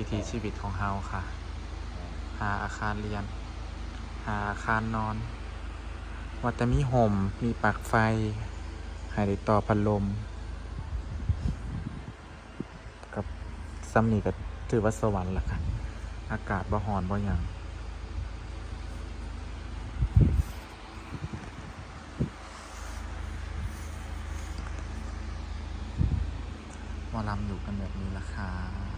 วิถีชีวิตของเฮาค่ะ หาอาคารเรียน หาอาคารนอนว่าแต่มีห่ม มีปลั๊กไฟให้ได้ต่อพัดลม กับซัมนี่ก็ถือว่าสวรรค์ละค่ะ อากาศบ่หอนบ่หยังหมอลำอยู่กันแบบนี้ละค่ะ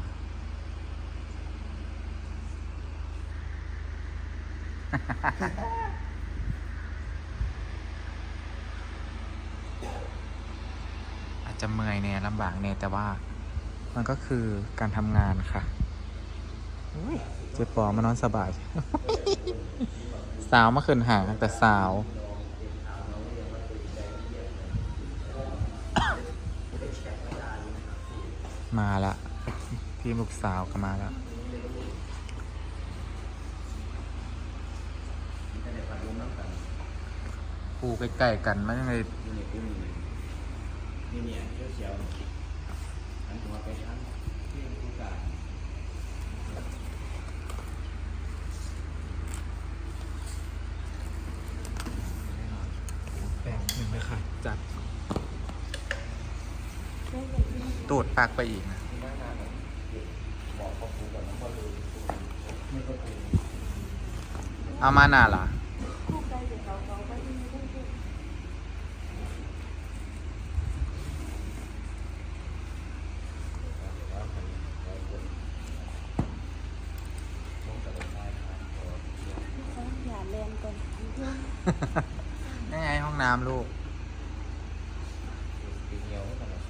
อาจจะเมื่อยเนี่ยลำบากเนี่ยแต่ว่า มันก็คือการทำงานค่ะอุ๊ยเจ็บปอมานอนสบาย สาวมาขึ้นหางแต่สาวมาละทีมลูกสาวก็มาแล้ว ปูใกล้ๆกันมันยังไงนี่นี่นี่นี่นี่เขียวเขียวหันหัวไปทางที่ผู้การแบ่งหนึ่งเลยค่ะจัดตูดปากไปอีกนะเอามาหนาล่ะ อย่าแรงก่อ นนี่ไงห้องน้ำลูกปีเดียวก็ตลอด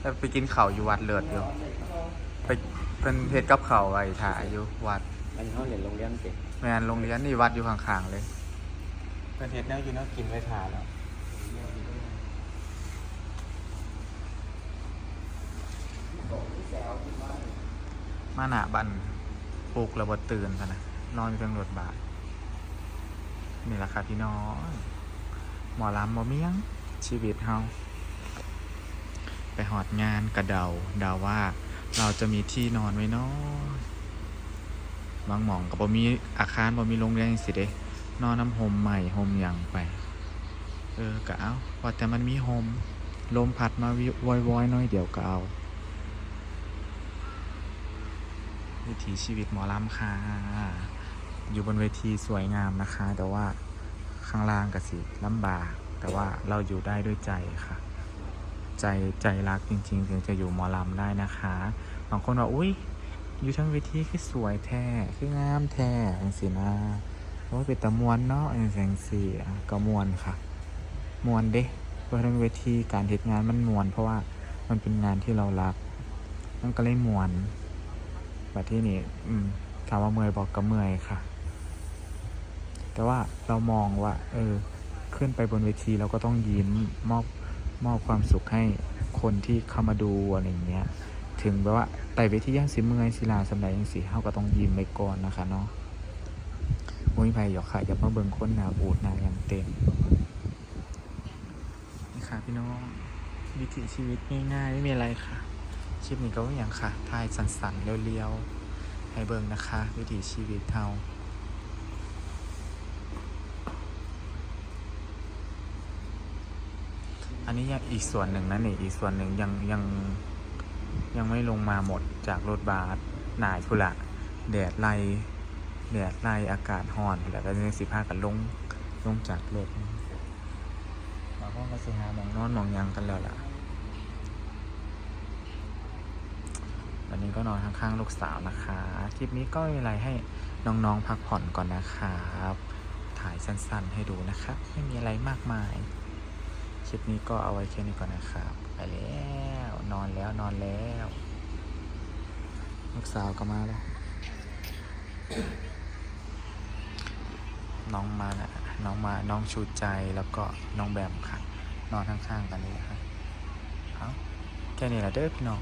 แต่ไปกินเขาวอยู่วัดเลิศอยู่ ไปเป็นเพจกับเขาวไอ้ถ่ายอยู่วัด อันนี้เขาเรียนโรงเรียนเก่งแมนโรงเรียนนี่วัดอยู่ข้างๆเลยเป็นเพจแนวกินแนวกินไว้ถ่ายแล้ว มาหนาบันปลูกระเบิดตื่นซะนะนอนอยู่เพียงรถบาทนี่แหละครับพี่น้องหมอลำบ่เมียง ชีวิตเฮาไปหอดงานกระเดาเดาว่าเราจะมีที่นอนไว้นาะบางหมองกับบ่มีอาคารบ่มีโรงเรียนจังสิเด้นอนน้ำโฮมใหม่โฮมยังไป เออกะเอาว่าแต่มันมีโฮมลมพัดมาวิวอยๆน้อยเดี๋ยวก็เอา วิถีชีวิตหมอลำค่ะ อยู่บนเวทีสวยงามนะคะ แต่ว่าข้างล่างก็สิลำบาก แต่ว่าเราอยู่ได้ด้วยใจค่ะ ใจใจรักจริงๆ ถึงจะอยู่หมอลำได้นะคะ บางคนว่าอุ้ยอยู่ทั้งเวทีคือสวยแท้คืองามแท้อย่างสินะโอ้ยเป็นตะมวนเนาะอย่างสิสิอะก็มวนค่ะ มวนเด้เพราะทั้งเวทีการเหตุงานมันมวน เพราะว่ามันเป็นงานที่เรารักมันก็เลยมวน แบบที่นี่อืมถามว่าเมื่อยบอกก็เมื่อยค่ะ แต่ว่าเรามองว่า เออ ขึ้นไปบนเวทีเราก็ต้องยิ้มมอบมอบความสุขให้คนที่เข้ามาดูอะไรอย่างเงี้ย ถึงแบบว่าไต่เวทีย่างสิเมื่อยศิลาสำหรับยังสิเขาก็ต้องยิ้มไปก่อนนะคะเนาะโอ้ยไผ่หยอกค่ะอย่ามาเบิ่งคนหนาบูดหนาอย่างเต็มนี่ค่ะพี่น้องวิถีชีวิตง่ายๆไม่มีอะไรค่ะ คลิปนี้ก็อย่างค่ะถ่ายสันๆเรียวๆ ให้เบิ่งนะคะ วิถีชีวิตเฮาอันนี้ยังอีกส่วนหนึ่งนะนี่อีกส่วนหนึ่งยังยังยังไม่ลงมาหมดจากรถบัสหนายพุละแดดไล่แดดไล่อากาศร้อนแล้วก็ยังสิพากันลงลงจากรถเราก็มาสิหาหมองนอนหมองยังกันแล้วล่ะ วั นี้ก็นอนข้างๆลูกสาวนะคะ คลิปนี้ก็ไม่มีอะไรให้น้องๆพักผ่อนก่อนนะครับ ถ่ายสั้นๆให้ดูนะครับ ไม่มีอะไรมากมาย คลิปนี้ก็เอาไว้แค่นี้ก่อนนะครับไปแล้วนอนแล้วนอนแล้ว ลูกสาวก็มาแล้ว น้องมานะน้องมาน้องชูใจแล้วก็น้องแบมค่ะ นอนข้างๆกันเลยครับเอาแค่นี้แหละเด้อพี่น้อง